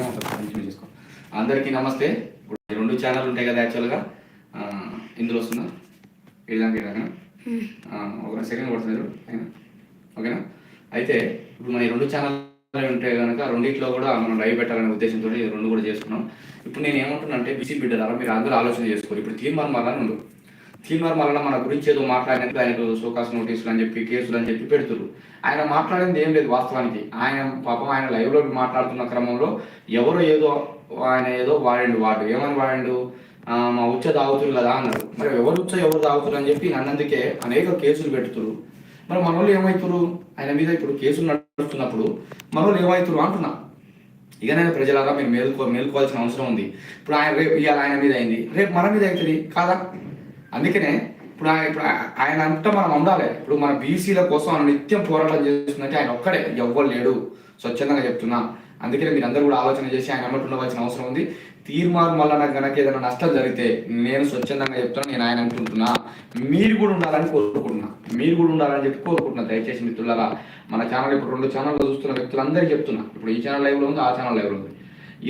అలాగే ఉంటుంది కంటిన్యూ చేసుకో. అందరికీ నమస్తే. ఇప్పుడు ఈ రెండు ఛానల్ ఉంటాయి కదా యాక్చువల్గా ఇందులో వస్తుందా ఏదాకా ఏదాకా ఒక సెకండ్ కొడుతున్నారు. ఓకేనా? అయితే ఇప్పుడు మన ఈ రెండు ఛానల్ ఉంటాయి కనుక రెండింటిలో కూడా మనం లైవ్ పెట్టాలనే ఉద్దేశంతో ఈ రెండు కూడా చేసుకున్నాం. ఇప్పుడు నేను ఏమంటున్నా అంటే బిసి బిడ్డలారా మీరు అందరూ ఆలోచన చేసుకోరు ఇప్పుడు తీర్మానం వల్ల ఉండు. తీర్మానం వలన మన గురించి ఏదో మాట్లాడినందుకు ఆయనకు సోకాస్ నోటీసులు అని చెప్పి కేసులు అని చెప్పి పెడుతురు ఆయన మాట్లాడింది ఏం లేదు వాస్తవానికి. ఆయన పాపం ఆయన లైవ్లో మాట్లాడుతున్న క్రమంలో ఎవరో ఏదో ఆయన ఏదో వాడిండు వాడు ఏమని వాడిండు? మా ఉచ్చ తాగుతురు కదా అన్నాడు మరి ఎవరు ఉచ్చ ఎవరు తాగుతురు అని చెప్పి అన్నందుకే అనేక కేసులు పెడుతురు మరి మన వాళ్ళు ఏమవుతురు ఆయన మీద ఇప్పుడు కేసులు నడుస్తున్నప్పుడు మన వాళ్ళు ఏమవుతురు అంటున్నా. ఇకనైనా ప్రజలారా మీరు మేలుకో మేలుకోవాల్సిన అవసరం ఉంది. ఇప్పుడు ఆయన రేపు ఇవాళ ఆయన మీద అయింది. రేపు మన మీద అవుతుంది కాదా? అందుకనే ఇప్పుడు ఆయన ఇప్పుడు ఆయన అంతా మనం ఉండాలి. ఇప్పుడు మన బీసీల కోసం ఆయన నిత్యం పోరాటం చేస్తుందంటే ఆయన ఒక్కడే ఎవ్వరు లేడు. స్వచ్ఛందంగా చెప్తున్నా. అందుకనే మీరు అందరూ కూడా ఆలోచన చేసి ఆయన అన్నట్టు ఉండవలసిన అవసరం ఉంది. తీర్మానం వల్ల నాకు గనక ఏదైనా నష్టం జరిగితే నేను స్వచ్ఛందంగా చెప్తున్నా నేను ఆయన అనుకుంటున్నా. మీరు కూడా ఉండాలని కోరుకుంటున్నా. మీరు కూడా ఉండాలని చెప్పి కోరుకుంటున్నా. దయచేసి మిత్రులారా మన ఛానల్ ఇప్పుడు రెండు ఛానల్లో చూస్తున్న వ్యక్తులందరికీ చెప్తున్నా. ఇప్పుడు ఈ ఛానల్ లైవ్లో ఉంది ఆ ఛానల్ లైవ్లో ఉంది.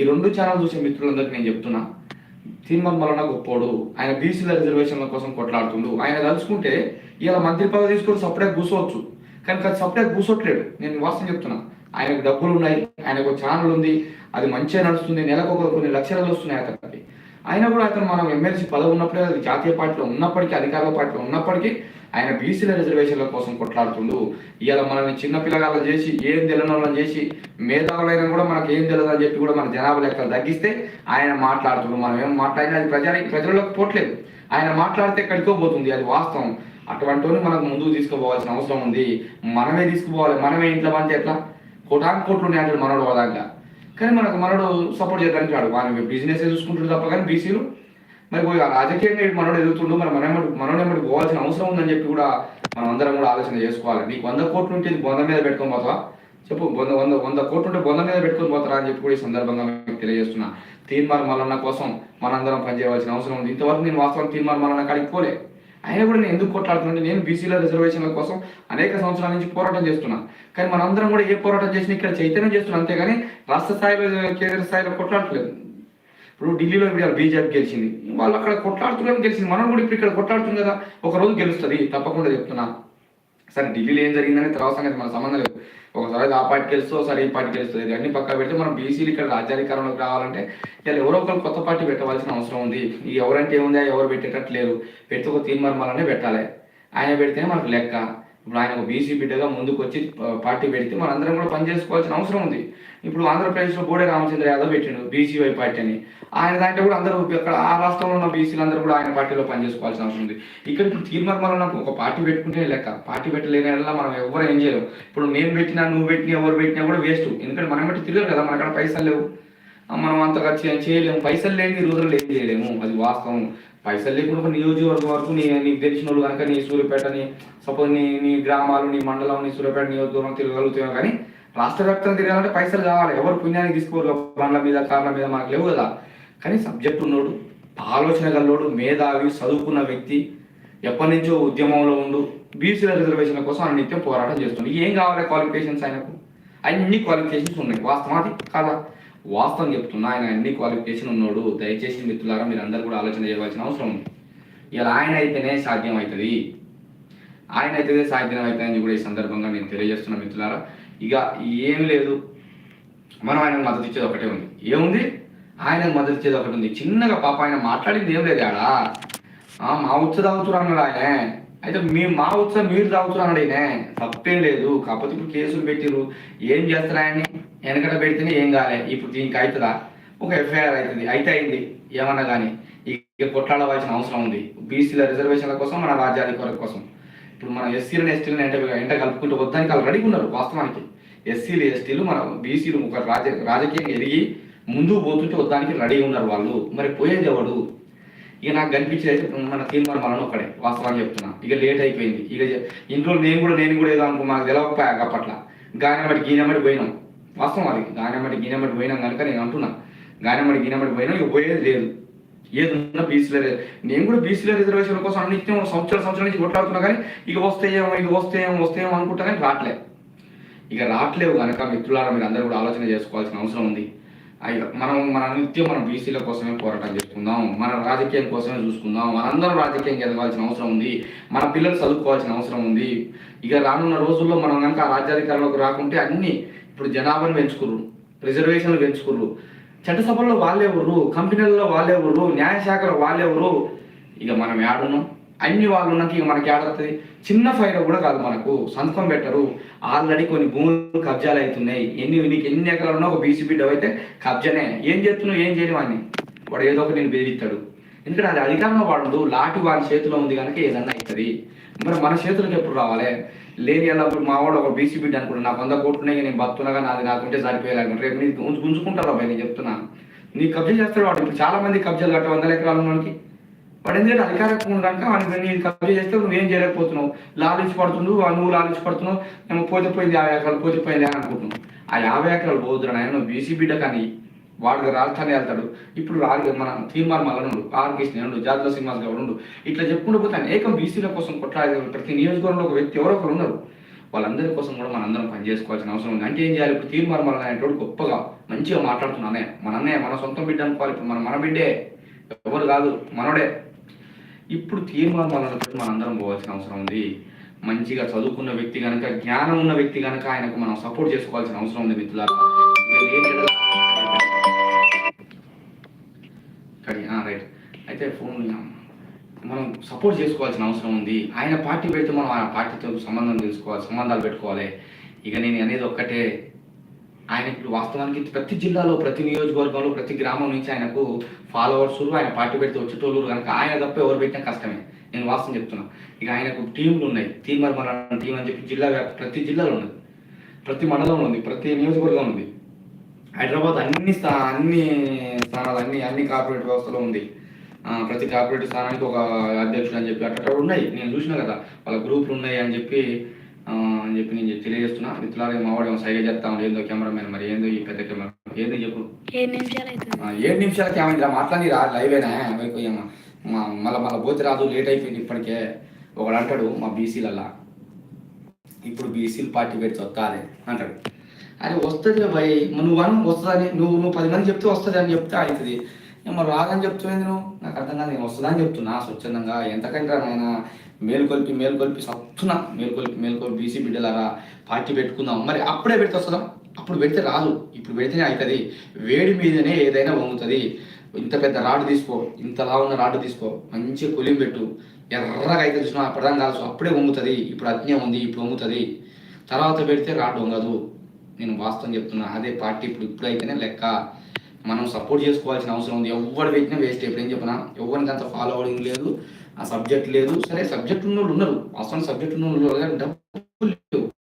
ఈ రెండు ఛానల్ చూసే మిత్రులందరికీ నేను చెప్తున్నా. తీర్మాన్ మల్లన్న గొప్పోడు. ఆయన బీసీల రిజర్వేషన్ల కోసం కొట్లాడుతుండు. ఆయన తలుచుకుంటే ఇలా మంత్రి పదవి తీసుకొని సపరేట్ కూర్చోవచ్చు. కానీ అది సపరేట్ కూర్చోట్లేడు నేను వాస్తవం చెప్తున్నా. ఆయనకు డబ్బులు ఉన్నాయి. ఆయనకు ఛానల్ ఉంది. అది మంచిగా నడుస్తుంది. నెలకు ఒక కొన్ని లక్షలు వస్తున్నాయి అతనికి. అయినా కూడా అతను మనం ఎమ్మెల్సీ పదవి ఉన్నప్పుడే అది జాతీయ పార్టీలో ఉన్నప్పటికీ అధికార పార్టీలో ఉన్నప్పటికీ ఆయన బీసీల రిజర్వేషన్ల కోసం కొట్లాడుతుండు. ఇవాళ మనల్ని చిన్న పిల్లగాళ్ళని చేసి ఏం తెలియని వాళ్ళని చేసి మేధావులైనా కూడా మనకి ఏం తెలియదు అని చెప్పి కూడా మన జనాభా లెక్కలు తగ్గిస్తే ఆయన మాట్లాడుతుండు. మనం ఏం మాట్లాడినా అది ప్రజల ప్రజలకు పోట్లేదు. ఆయన మాట్లాడితే ఎక్కడికో పోతుంది. అది వాస్తవం. అటువంటి మనకు ముందుకు తీసుకుపోవాల్సిన అవసరం ఉంది. మనమే తీసుకుపోవాలి. మనమే ఇంట్లో పంచి ఎట్లా? కోటాను కోట్లు ఉన్నాయి అంటాడు మనోడు వదాక కానీ మనకు మనోడు సపోర్ట్ చేయడానికి రాడు. వాని బిజినెస్ చూసుకుంటాడు తప్ప కానీ బీసీలు మరి పోయి రాజకీయంగా మనోడు ఎదుగుతుండు మరి మనం మనోడు ఎమ్మడి పోవాల్సిన అవసరం ఉందని చెప్పి కూడా మనం అందరం కూడా ఆలోచన చేసుకోవాలి. నీకు వంద కోట్లు ఉంటే బొంద మీద పెట్టుకొని పోతావా? చెప్పు వంద వంద వంద కోట్లు ఉంటే బొంద మీద పెట్టుకొని పోతారా అని చెప్పి కూడా ఈ సందర్భంగా మీకు తెలియజేస్తున్నా. తీర్మార్ మల్లన్న కోసం మనందరం పనిచేయవలసిన అవసరం ఉంది. ఇంతవరకు నేను వాస్తవం తీర్మార్ మల్లన్న కాడికి పోలే. అయినా కూడా నేను ఎందుకు కొట్లాడుతున్నాను నేను బీసీల రిజర్వేషన్ల కోసం అనేక సంవత్సరాల నుంచి పోరాటం చేస్తున్నా. కానీ మనందరం కూడా ఏ పోరాటం చేసినా ఇక్కడ చైతన్యం చేస్తున్నాం. అంతేగాని రాష్ట్ర స్థాయిలో కేంద్ర స్థాయిలో కొట్లాడట్లేదు. ఇప్పుడు ఢిల్లీలో ఇప్పుడు బీజేపీ గెలిచింది. వాళ్ళు అక్కడ కొట్లాడుతున్నారని గెలిచింది మనం కూడా ఇప్పుడు ఇక్కడ కొట్లాడుతుంది కదా. ఒక రోజు గెలుస్తుంది. తప్పకుండా చెప్తున్నా. సరే ఢిల్లీలో ఏం జరిగిందని తర్వాత సంగతి మన సంబంధం లేదు. ఒకసారి ఆ పార్టీ గెలుస్తూ ఒకసారి ఈ పార్టీ గెలుస్తుంది. అన్ని పక్క పెడితే మనం బీసీలు ఇక్కడ రాజ్యాధికారంలోకి రావాలంటే ఇలా ఎవరో ఒకరు కొత్త పార్టీ పెట్టవలసిన అవసరం ఉంది. ఈ ఎవరంటే ఏముంది? ఎవరు పెట్టేటట్టు లేరు. పెడితే ఒక తీర్మానం పెట్టాలి. ఆయన పెడితే మనకు లెక్క. ఇప్పుడు ఆయన ఒక బీసీ బిడ్డగా ముందుకు వచ్చి పార్టీ పెడితే మనందరం కూడా పని చేసుకోవాల్సిన అవసరం ఉంది. ఇప్పుడు ఆంధ్రప్రదేశ్లో బోడే రామచంద్ర యాదవ్ పెట్టిండు బీసీవై పార్టీ అని. ఆయన దాంట్లో కూడా అందరూ అక్కడ ఆ రాష్ట్రంలో ఉన్న బీసీలు అందరూ కూడా ఆయన పార్టీలో పనిచేసుకోవాల్సిన అవసరం ఉంది. ఇక్కడ ఇప్పుడు నాకు ఒక పార్టీ పెట్టుకుంటే లెక్క. పార్టీ పెట్టలేని మనం ఎవరు ఏం చేయలేం. ఇప్పుడు నేను పెట్టినా నువ్వు పెట్టినా ఎవరు పెట్టినా కూడా వేస్ట్. ఎందుకంటే మనం బట్టి తిరగదు కదా మన అక్కడ పైసలు లేవు. మనం అంత ఖర్చు చేయలేము. పైసలు లేని ఈ రోజుల్లో ఏం చేయలేము. అది వాస్తవం. పైసలు లేకుండా నియోజకవర్గం వరకు నీ నీకు తెలిసిన వాళ్ళు కనుక నీ సూర్యపేట నీ సపోజ్ నీ నీ గ్రామాలు నీ మండలం నీ సూర్యపేట నియోజకవర్గం తిరగలుగుతాం కానీ రాష్ట్ర వ్యాప్తంగా తిరగాలంటే పైసలు కావాలి. ఎవరు పుణ్యానికి తీసుకోరు బండ్ల మీద కార్ల మీద మనకు లేవు కదా. కానీ సబ్జెక్ట్ ఉన్నోడు ఆలోచన గల్లోడు మేధావి చదువుకున్న వ్యక్తి ఎప్పటి నుంచో ఉద్యమంలో ఉండు బీసీల రిజర్వేషన్ల కోసం ఆయన నిత్యం పోరాటం చేస్తుంది ఏం కావాలి క్వాలిఫికేషన్స్ ఆయనకు? అన్ని క్వాలిఫికేషన్స్ ఉన్నాయి? వాస్తవం అది కాదా వాస్తవం చెప్తున్నా ఆయన అన్ని క్వాలిఫికేషన్ ఉన్నాడు? దయచేసి మిత్రులారా మీరు అందరు కూడా ఆలోచన చేయవలసిన అవసరం ఉంది. ఇలా ఆయన అయితేనే సాధ్యం అవుతుంది ఆయన అయితేనే సాధ్యం అవుతుందని కూడా ఈ సందర్భంగా నేను తెలియజేస్తున్నా మిత్రులారా. ఇక ఏం లేదు. మనం ఆయనకు మద్దతు ఇచ్చేది ఒకటే ఉంది. ఏముంది? ఆయనకు మద్దతు ఇచ్చేది ఒకటి ఉంది. చిన్నగా పాప ఆయన మాట్లాడింది ఏం లేదు ఆడ? ఆ, మా ఉత్స తాగుతురు అన్నాడు ఆయన. అయితే మీ మా ఉత్సవం మీరు తాగుతురు అన్నాడు ఈయన. తప్పేం లేదు. కాకపోతే ఇప్పుడు కేసులు పెట్టిరు ఏం చేస్తున్నాయని వెనకట పెడితేనే ఏం కాలే. ఇప్పుడు దీనికి అవుతుందా? ఒక ఎఫ్ఐఆర్ అవుతుంది. అయితే అయింది. ఏమన్నా కానీ ఇక కొట్లాడవలసిన అవసరం ఉంది. బీసీల రిజర్వేషన్ల కోసం మన రాజ్యాధికారుల కోసం. ఇప్పుడు మన ఎస్సీలను ఎస్టీలను ఎంట ఎంట కలుపుకుంటూ వద్దానికి వాళ్ళు రెడీగా ఉన్నారు వాస్తవానికి. ఎస్సీలు ఎస్టీలు మన బీసీలు ఒక రాజ రాజకీయంగా ఎదిగి ముందు పోతుంటే వద్దానికి రెడీ ఉన్నారు వాళ్ళు. మరి పోయేది ఎవడు? ఇక నాకు కనిపించేది అయితే మన తీర్మానం వలన ఒకడే వాస్తవాన్ని చెప్తున్నా. ఇక లేట్ అయిపోయింది. ఇక ఇంట్లో నేను కూడా నేను కూడా ఏదో అనుకో మాకు తెలవకపోయా అప్పట్ల గానమటి గీనమటి పోయినాం. వాస్తవం అది. గానమటి గీనమటి పోయినాం కనుక నేను అంటున్నా. గానమటి గీనమటి పోయినాం ఇక పోయేది లేదు. ఏది ఉన్నా బీసీల నేను కూడా బీసీల రిజర్వేషన్ కోసం అన్నిత్యం సంవత్సరాల సంవత్సరాల నుంచి కొట్లాడుతున్నా కానీ ఇక వస్తే ఏమో ఇక వస్తే ఏమో అనుకుంటా కానీ రావట్లేదు. ఇక రావట్లేవు కనుక మిత్రులారా మీరు అందరూ కూడా ఆలోచన చేసుకోవాల్సిన అవసరం ఉంది. అయ్యా మనం మన నిత్యం మనం బీసీల కోసమే పోరాటం చేసుకుందాం. మన రాజకీయం కోసమే చూసుకుందాం. మనందరం రాజకీయం ఎదగాల్సిన అవసరం ఉంది. మన పిల్లలు చదువుకోవాల్సిన అవసరం ఉంది. ఇక రానున్న రోజుల్లో మనం కనుక రాజ్యాధికారంలోకి రాకుంటే అన్ని ఇప్పుడు జనాభాను పెంచుకుర్రు రిజర్వేషన్లు పెంచుకుర్రు. చట్టసభల్లో వాళ్ళెవరు? కంపెనీలలో వాళ్ళెవరు? న్యాయశాఖలో వాళ్ళెవరు? ఇక మనం ఏడున్నాం. అన్ని వాళ్ళు ఉన్నాక ఇక మనకి ఏడవుతుంది. చిన్న ఫైర్ కూడా కాదు మనకు. సంతకం పెట్టరు. ఆల్రెడీ కొన్ని భూములు కబ్జాలు అవుతున్నాయి. ఎన్ని నీకు ఎన్ని ఎకరాలు ఉన్నా ఒక బీసీబీ అయితే కబ్జానే. ఏం చేస్తున్నావు? ఏం చేయని వాడిని? వాడు ఏదో ఒకటి నేను బెదిరిస్తాడు. ఎందుకంటే అది అధికారంలో వాడు లాటి వాడి చేతిలో ఉంది కనుక ఏదన్నా అవుతుంది. మరి మన చేతులకు ఎప్పుడు రావాలి? లేని అన్నప్పుడు మా వాడు ఒక బీసీ బిడ్డ అనుకుంటా నాకు వంద కోట్లు ఉన్నాయి నేను బతున్నాగా నాది నాకుంటే సరిపోయేలాగా రేపు నీకు గుంజు- గుంజుకుంటారు అబ్బాయి నేను చెప్తున్నా. నీ కబ్జా చేస్తాడు వాడు. ఇప్పుడు చాలా మంది కబ్జాలు కట్ట వందల ఎకరాలు ఉన్నవాడికి వాడు ఎందుకంటే అధికారం కనుక వాడిని నేను కబ్జా చేస్తే నువ్వేం చేయలేకపోతున్నావు? లాలించి పడుతుండు నువ్వు లాలించి పడుతున్నావు ఏమో పోతే పోయింది యాభై ఎకరాలు పోతే పోయింది అని అనుకుంటున్నావు. ఆ యాభై ఎకరాలు పోదురా ఆయన నువ్వు బీసీ బిడ్డ కానీ వాడు రాజధాని వెళ్తాడు. ఇప్పుడు రాజు మన తీర్మార్ మల్లనుడు ఆర్కేష్ కృష్ణుడు జాతర శ్రీనివాస్ గౌడ్ ఉండు. ఇట్లా చెప్పుకుంటూ పోతే అనేకం బీసీల కోసం కొట్లాడే ప్రతి నియోజకవర్గంలో ఒక వ్యక్తి ఎవరో ఒకరు ఉన్నారు. వాళ్ళందరి కోసం కూడా మనందరం పనిచేసుకోవాల్సిన అవసరం ఉంది. అంటే ఏం చేయాలి? ఇప్పుడు తీర్మార్ మల్లన అనేటోడు గొప్పగా మంచిగా మాట్లాడుతున్నానే మన అన్నయ్య మన సొంతం బిడ్డ అనుకోవాలి. ఇప్పుడు మన మన బిడ్డే. ఎవరు కాదు మనోడే. ఇప్పుడు తీర్మానాలను మనందరం పోవాల్సిన అవసరం ఉంది. మంచిగా చదువుకున్న వ్యక్తి కనుక జ్ఞానం ఉన్న వ్యక్తి కనుక ఆయనకు మనం సపోర్ట్ చేసుకోవాల్సిన అవసరం ఉంది మిత్రులారా. అయితే ఫోన్ మనం సపోర్ట్ చేసుకోవాల్సిన అవసరం ఉంది. ఆయన పార్టీ పెడితే మనం ఆయన పార్టీతో సంబంధం తెలుసుకోవాలి సంబంధాలు పెట్టుకోవాలి. ఇక నేను అనేది ఒక్కటే. ఆయన ఇప్పుడు వాస్తవానికి ప్రతి జిల్లాలో ప్రతి నియోజకవర్గంలో ప్రతి గ్రామం నుంచి ఆయనకు ఫాలోవర్స్ ఆయన పార్టీ పెడితే వచ్చేటోళ్ళు కనుక ఆయన తప్ప ఎవరు పెట్టినా కష్టమే. నేను వాస్తవం చెప్తున్నా. ఇక ఆయనకు టీంలు ఉన్నాయి. తీర్మార్ మన టీం అని చెప్పి జిల్లా ప్రతి జిల్లాలో ఉన్నది. ప్రతి మండలంలో ఉంది. ప్రతి నియోజకవర్గం ఉంది. హైదరాబాద్ అన్ని స్థా అన్ని స్థానాలు అన్ని అన్ని కార్పొరేట్ వ్యవస్థలో ఉంది. ప్రతి కార్పొరేట్ స్థానానికి ఒక అధ్యక్షుడు అని చెప్పి అట్లా ఉన్నాయి. నేను చూసిన కదా వాళ్ళ గ్రూపులు ఉన్నాయి అని చెప్పి అని చెప్పి నేను తెలియజేస్తున్నా. మిత్రులారా మావాడు ఏమో సైగా చేస్తాం ఏందో కెమెరామెన్ మరి ఏందో ఈ పెద్ద కెమెరా ఏందో చెప్పు? ఏడు నిమిషాలు ఏమైంది మాట్లాడి రా లైవేనా అయిపోయామా మళ్ళీ మళ్ళీ పోతే రాదు లేట్ అయిపోయింది ఇప్పటికే. ఒకడు అంటాడు మా బీసీలల్లా. ఇప్పుడు బీసీలు పార్టీ పెడితే వస్తాది అంటాడు. అది వస్తుంది భయ్. నువ్వు అను వస్తుందని నువ్వు నువ్వు పది మంది చెప్తే వస్తుంది అని చెప్తే అవుతుంది మరి రాదని చెప్తున్నాను నువ్వు? నాకు అర్థం కాదు నేను వస్తుందని చెప్తున్నా స్వచ్ఛందంగా. ఎంతకంటే నాయన మేలుకొల్పి మేలుకొల్పి సత్తున్నా మేలుకొల్పి మేలుకొల్పి బీసీ బిడ్డలారా పార్టీ పెట్టుకుందాం. మరి అప్పుడే పెడితే వస్తుందా? అప్పుడు పెడితే రాదు. ఇప్పుడు పెడితేనే అవుతుంది వేడి మీదనే ఏదైనా వంగుతుంది. ఇంత పెద్ద రాడు తీసుకో ఇంతలా ఉన్న రాడు తీసుకో మంచిగా కొలిం పెట్టు. ఎర్రగా అయితే చూసినా అప్పుడు కాదు అప్పుడే వంగుతుంది. ఇప్పుడు అజ్ఞ ఉంది ఇప్పుడు వంగుతుంది. తర్వాత పెడితే రాడు వంగదు. నేను వాస్తవం చెప్తున్నా. అదే పార్టీ ఇప్పుడు ఇప్పుడైతేనే లెక్క. మనం సపోర్ట్ చేసుకోవాల్సిన అవసరం ఉంది. ఎవరు పెట్టినా వేస్ట్ ఎప్పుడేం చెప్పినా? ఎవరికి అంత ఫాలో అవ్వడం లేదు. ఆ సబ్జెక్ట్ లేదు. సరే సబ్జెక్ట్ ఉన్న వాళ్ళు ఉన్నారు. వాస్తవం సబ్జెక్ట్ ఉన్న వాళ్ళు కానీ డబ్బులు లేవు.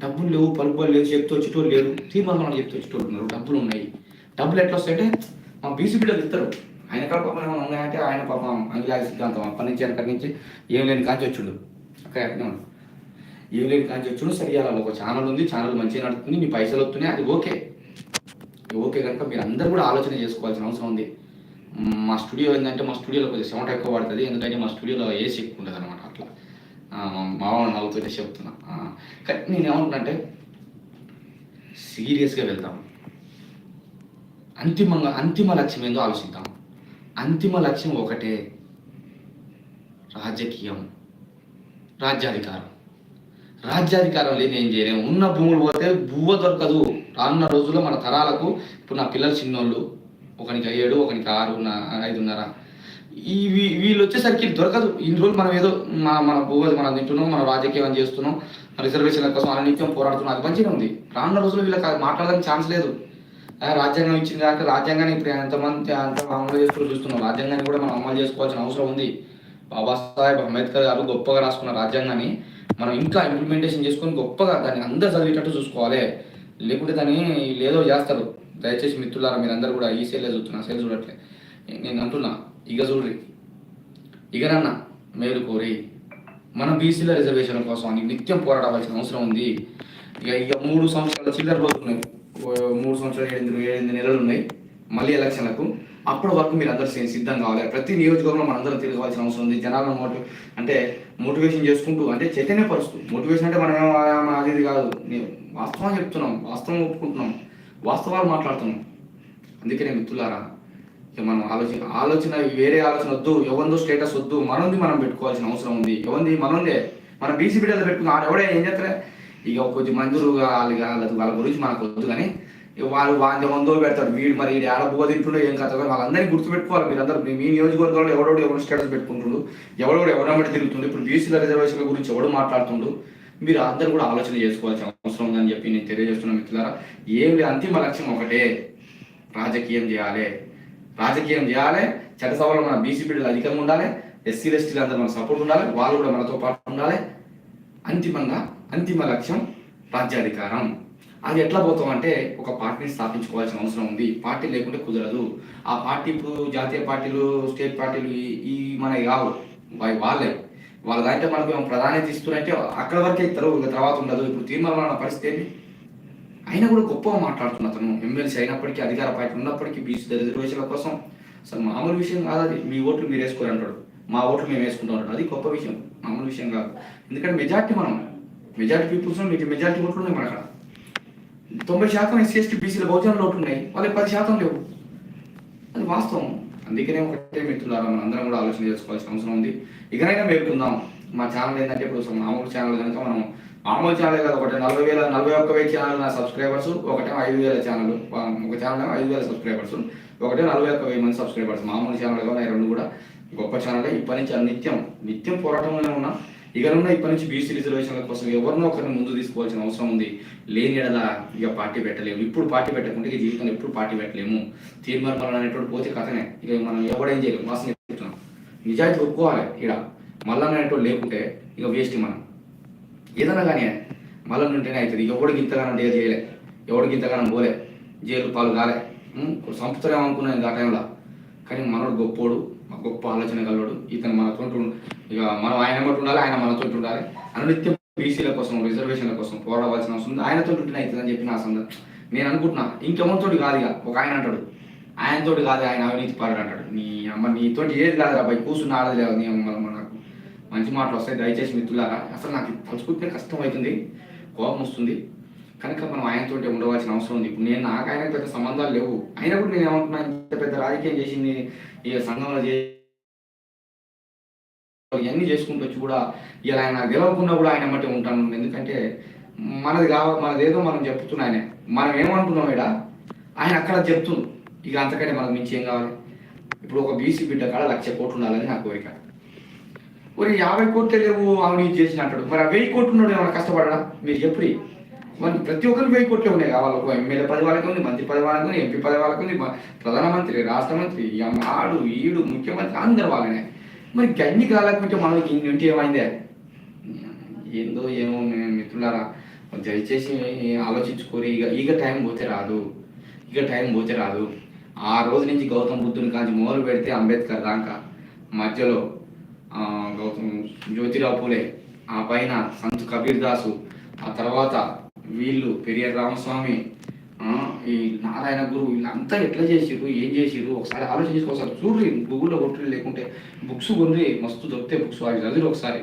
డబ్బులు లేవు పలుపులు లేదు చెప్తూ వచ్చేటోళ్ళు లేరు. తీర్మానం చెప్తూ వచ్చేటోళ్ళు ఉన్నారు. డబ్బులు ఉన్నాయి. డబ్బులు ఎట్లా వస్తాయంటే మా బీసీ బిడ్డలు ఇస్తారు. ఆయన కాడ పాపం ఏమైనా ఉన్నాయంటే ఆయన పాపం అంగిలా సిద్ధాంతం. అప్పటి నుంచి వెనక నుంచి ఏం లేని కాంచి వచ్చుడు. అక్కడ ఉన్నాడు ఏం లేని కాంచి వచ్చుడు. సరే ఒక ఛానల్ ఉంది. ఛానల్ మంచిగా నడుస్తుంది. మీ పైసలు వస్తున్నాయి. అది ఓకే. ఓకే కనుక మీరు అందరూ కూడా ఆలోచన చేసుకోవాల్సిన అవసరం ఉంది. మా స్టూడియో ఏంటంటే మా స్టూడియోలో కొద్దిగా చెమట ఎక్కువ పడుతుంది ఎందుకంటే మా స్టూడియోలో ఏసీ ఎక్కువ ఉంటుంది అనమాట అట్లా మా మామూలు నవ్వుతుంటే చెప్తున్నా. కానీ నేను ఏమంటున్నానంటే సీరియస్గా వెళ్తాం అంతిమంగా అంతిమ లక్ష్యం ఏందో ఆలోచిద్దాం. అంతిమ లక్ష్యం ఒకటే రాజకీయం రాజ్యాధికారం. రాజ్యాధికారం లేని ఏం చేయలేము ఉన్న భూములు పోతే భూవ దొరకదు. రానున్న రోజుల్లో మన తరాలకు ఇప్పుడు నా పిల్లలు చిన్నోళ్ళు ఒకనికి ఏడు ఒకనికి ఆరు ఐదున్నర. ఈ వీళ్ళు వచ్చేసరికి దొరకదు. ఇన్ని రోజులు మనం ఏదో మన మన భూగోళ మనం తింటున్నాం మన రాజకీయం చేస్తున్నాం రిజర్వేషన్ల కోసం అనునిత్యం నిత్యం పోరాడుతున్నాం అది మంచిగా ఉంది. రానున్న రోజుల్లో వీళ్ళకి మాట్లాడడానికి ఛాన్స్ లేదు. రాజ్యాంగం ఇచ్చింది కాబట్టి రాజ్యాంగాన్ని ఇప్పుడు ఎంతమంది అంత అమలు చేస్తూ చూస్తున్నాం. రాజ్యాంగాన్ని కూడా మనం అమలు చేసుకోవాల్సిన అవసరం ఉంది. బాబాసాహెబ్ అంబేద్కర్ గారు గొప్పగా రాసుకున్న రాజ్యాంగాన్ని మనం ఇంకా ఇంప్లిమెంటేషన్ చేసుకొని గొప్పగా దాన్ని అందరు చదివేటట్టు చూసుకోవాలి. లేకుంటే దాన్ని లేదో చేస్తారు. దయచేసి మిత్రులారా మీరందరూ కూడా ఈ సేల్ చూస్తున్నా సేల్ చూడట్లే. నేను అంటున్నా ఇక చూడ్రి. ఇకనన్నా మేలు కోరి. మన బీసీల రిజర్వేషన్ కోసం నిత్యం పోరాడవలసిన అవసరం ఉంది. ఇక ఇక మూడు సంవత్సరాల చిల్లర రోజులు ఉన్నాయి ఓ మూడు సంవత్సరాలు ఏడు ఎనిమిది నెలలు ఉన్నాయి. మళ్ళీ ఎలక్షన్లకు. అప్పటి వరకు మీరు అందరూ సిద్ధం కావాలి. ప్రతి నియోజకవర్గంలో మనందరం తిరగవలసిన అవసరం ఉంది. జనాలను మోటి అంటే మోటివేషన్ చేసుకుంటూ అంటే చైతన్యపరుస్తూ. మోటివేషన్ అంటే మనం ఏమో అది కాదు. నేను వాస్తవం చెప్తున్నాం. వాస్తవం ఒప్పుకుంటున్నాం. వాస్తవాలు మాట్లాడుతున్నాం. అందుకనే మిత్రులారా ఇక మనం ఆలోచన ఆలోచన వేరే ఆలోచన వద్దు. ఎవరిదో స్టేటస్ వద్దు. మనది మనం పెట్టుకోవాల్సిన అవసరం ఉంది. ఎవరిది? మనందే. మన బీసీ బిడ్డలు పెట్టుకున్నాం ఎవడే? ఏం చేస్తారే ఇక కొద్ది మందులు వాళ్ళ వాళ్ళ గురించి మనకు వద్దు కానీ వాళ్ళు వాళ్ళ వందో పెడతాడు వీడు మరి వీడు ఆడ బువ్వ తింటుండో ఏం కథ కానీ వాళ్ళందరినీ గుర్తుపెట్టుకోవాలి మీరందరూ. మీ మీ నియోజకవర్గంలో ఎవడోడు ఎవరు స్టేటస్ పెట్టుకుంటుండు ఎవడోడు ఎవరమ్మటి తిరుగుతుండు. ఇప్పుడు బీసీల రిజర్వేషన్ల గురించి ఎవడు మాట్లాడుతుండు? మీరు అందరూ కూడా ఆలోచన చేసుకోవాల్సిన అవసరం ఉందని చెప్పి నేను తెలియజేస్తున్నా మిత్రులారా ఏమి లేదు అంతిమ లక్ష్యం ఒకటే. రాజకీయం చేయాలి. రాజకీయం చేయాలి. చట్టసభలో మన బీసీ బిడ్డలు అధికంగా ఉండాలి. ఎస్సీ ఎస్టీలు అందరూ మన సపోర్ట్ ఉండాలి. వాళ్ళు కూడా మనతో పాటు ఉండాలి. అంతిమంగా అంతిమ లక్ష్యం రాజ్యాధికారం. అది ఎట్లా పోతాం అంటే ఒక పార్టీని స్థాపించుకోవాల్సిన అవసరం ఉంది. పార్టీ లేకుంటే కుదరదు. ఆ పార్టీ ఇప్పుడు జాతీయ పార్టీలు స్టేట్ పార్టీలు ఈ- మన కావు. వాళ్ళే. వాళ్ళ దాంట్లో మనకు ఏమో ప్రాధాన్యత ఇస్తున్నారంటే అక్కడ వరకే ఇస్తారు ఇంకా తర్వాత ఉండదు. ఇప్పుడు తీర్మానం పరిస్థితి ఏంటి? అయినా కూడా గొప్పగా మాట్లాడుతున్న అతను. ఎమ్మెల్సీ అయినప్పటికీ అధికార పార్టీ ఉన్నప్పటికీ బీసీ రిజర్వేషన్ల కోసం. అసలు మామూలు విషయం కాదు అది. మీ ఓట్లు మీరు వేసుకోరు అంటాడు. మా ఓట్లు మేము వేసుకుంటాం అంటాడు. అది గొప్ప విషయం. మామూలు విషయం కాదు. ఎందుకంటే మెజార్టీ మనం. మెజార్టీ పీపుల్స్ మీకు మెజార్టీ ఓట్లు ఉన్నాయి మన అక్కడ తొంభై శాతం ఎస్సీ ఎస్టీ బీసీల బహుజనులు లోటు ఉన్నాయి. వాళ్ళకి పది శాతం లేవు. అది వాస్తవం. అందుకనే ఒకటే మిత్రులారా మనం అందరం కూడా ఆలోచన చేసుకోవాల్సిన అవసరం ఉంది. ఇకనైనా మేపుకుందాం. మా ఛానల్ ఏంటంటే ఇప్పుడు మామూలు ఛానల్ కనుక మనం మామూలు ఛానల్ కాదు ఒకటి నలభై వేల నలభై ఒక్క వేల ఛానల్ నా సబ్స్క్రైబర్స్ ఒకటే ఐదు వేల ఛానల్ ఒక ఛానల్ ఐదు వేల సబ్స్క్రైబర్స్ ఒకటే నలభై ఒక్క వెయ్యి మంది సబ్స్క్రైబర్స్ మామూలు ఛానల్ కానీ రెండు కూడా గొప్ప ఛానల్. ఇప్పటి నుంచి నిత్యం నిత్యం పోరాటంలోనే ఉన్నా. ఇక ఉన్న ఇప్పటి నుంచి బీసీ రిజర్వేషన్ల కోసం ఎవరినో ఒకరిని ముందు తీసుకోవాల్సిన అవసరం ఉంది. లేని ఎడల ఇక పార్టీ పెట్టలేము. ఇప్పుడు పార్టీ పెట్టకుంటే ఇక జీవితంలో ఎప్పుడు పార్టీ పెట్టలేము. తీర్మానం అనేటువంటి పోతే కథనే. ఇక మనం ఎవడేం చేయలేము వాసన చెప్తున్నాం. నిజాయితీ ఒప్పుకోవాలి ఇక్కడ. మళ్ళా అనేటువంటి లేకుంటే ఇక వేస్ట్ మనం. ఏదన్నా కానీ మళ్ళీ ఉంటేనే అవుతుంది. ఎవడికి ఇంతగానం డేర్ చేయలే. ఎవడికి ఇంతగానం పోలే. జైలు పాలు కాలే. సంపుతారేమో అనుకున్నాను ఆ టైంలో కానీ మనోడు గొప్పోడు. గొప్ప ఆలోచన కలవాడు ఇతను మనతో ఇక మనం ఆయన బట్టి ఉండాలి ఆయన మనతో ఉండాలి. అనునిత్యం బీసీల కోసం రిజర్వేషన్ల కోసం పోరాడవలసిన అవసరం ఉంది. ఆయనతో ఉంటేనే అవుతుందని చెప్పిన నా సందర్భం. నేను అనుకుంటున్నా ఇంకెవరితోటి కాదు ఇక. ఒక ఆయన అంటాడు. ఆయనతోటి కాదు ఆయన అవినీతి పాడు అంటాడు. నీ అమ్మ నీతోటి ఏది కాదు రా కూర్చుని ఆడదు లేదు నీ అమ్మ నాకు. మంచి మాటలు వస్తాయి దయచేసి మిత్రులారా. అసలు నాకు తలుచుకుంటే కష్టం అవుతుంది కోపం వస్తుంది. కనుక మనం ఆయనతో ఉండవలసిన అవసరం ఉంది. ఇప్పుడు నేను నాకు ఆయన పెద్ద సంబంధాలు లేవు. అయినా కూడా నేను ఏమంటున్నా ఇంత పెద్ద రాజకీయం చేసింది ఇక సంఘంలో చే ఇవన్నీ చేసుకుంటూ కూడా ఇలా ఆయన గెలవకుండా కూడా ఆయన మట్టి ఉంటాను. ఎందుకంటే మనది కావ మనది ఏదో మనం చెప్తున్నా ఆయన. మనం ఏమంటున్నాం ఇక్కడ ఆయన అక్కడ చెప్తుంది. ఇక అంతకంటే మనకు మించి ఏం కావాలి? ఇప్పుడు ఒక బీసీ బిడ్డ కాడ లక్ష కోట్లు ఉండాలని నా కోరిక. ఒక యాభై కోట్లు లేవు అవినీతి చేసిన అంటాడు. మరి ఆ వెయ్యి కోట్లు ఉన్నాడు ఏమైనా కష్టపడడా మీరు చెప్పుడు మరి ప్రతి ఒక్కరికి వెయ్యి కోట్లే ఉన్నాయి. కావాలి ఒక ఎమ్మెల్యే పది వాళ్ళకి ఉంది మంత్రి పది వాళ్ళకి ఉంది ఎంపీ పది వాళ్ళకి ఉంది ప్రధానమంత్రి రాష్ట్ర మంత్రి ఆడు ఈడు ముఖ్యమంత్రి అందరు వాళ్ళనే. మరి గన్ని కాలకుంటే మనకి ఇంటి ఉంటే ఏమైందే? ఏందో ఏమో మిత్రులారా దయచేసి ఆలోచించుకోరు. ఇక ఇక టైం పోతే రాదు. ఇక టైం పోతే రాదు. ఆ రోజు నుంచి గౌతమ్ బుద్ధుని కాంచి మొదలు పెడితే అంబేద్కర్ దాకా. మధ్యలో గౌతమ్ జ్యోతిరావు పూలే ఆ పైన సంత్ కబీర్ దాసు ఆ తర్వాత వీళ్ళు పెరియర్ రామస్వామి ఈ నారాయణ గురు వీళ్ళంతా ఎట్లా చేసిరు ఏం చేసిరు ఒకసారి ఆలోచన ఒకసారి చూడ్రి గూగుల్లో కొట్టి లేకుంటే బుక్స్ కొన్రి మస్తు దొరికితే బుక్స్ అవి చదివి ఒకసారి.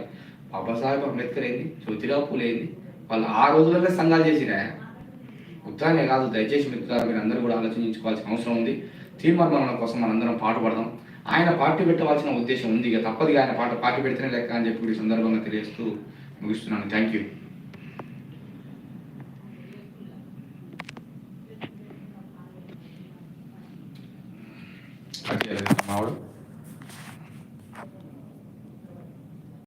బాబాసాహెబ్ అంబేద్కర్ ఏంది? జ్యోతిరావు పూలే ఏంది? వాళ్ళు ఆ రోజులలో సంఘాలు చేసిరా? ఉత్తరానే కాదు దయచేసి మిత్రులు మీరు అందరూ కూడా ఆలోచించుకోవాల్సిన అవసరం ఉంది. తీర్మానం కోసం మనందరం పాటుపడదాం ఆయన పార్టీ పెట్టవలసిన ఉద్దేశం ఉంది ఇక తప్పదుగా ఆయన పాట పార్టీ పెడితేనే లెక్క అని చెప్పి ఈ సందర్భంగా తెలియజేస్తూ ముగిస్తున్నాను. Thank you.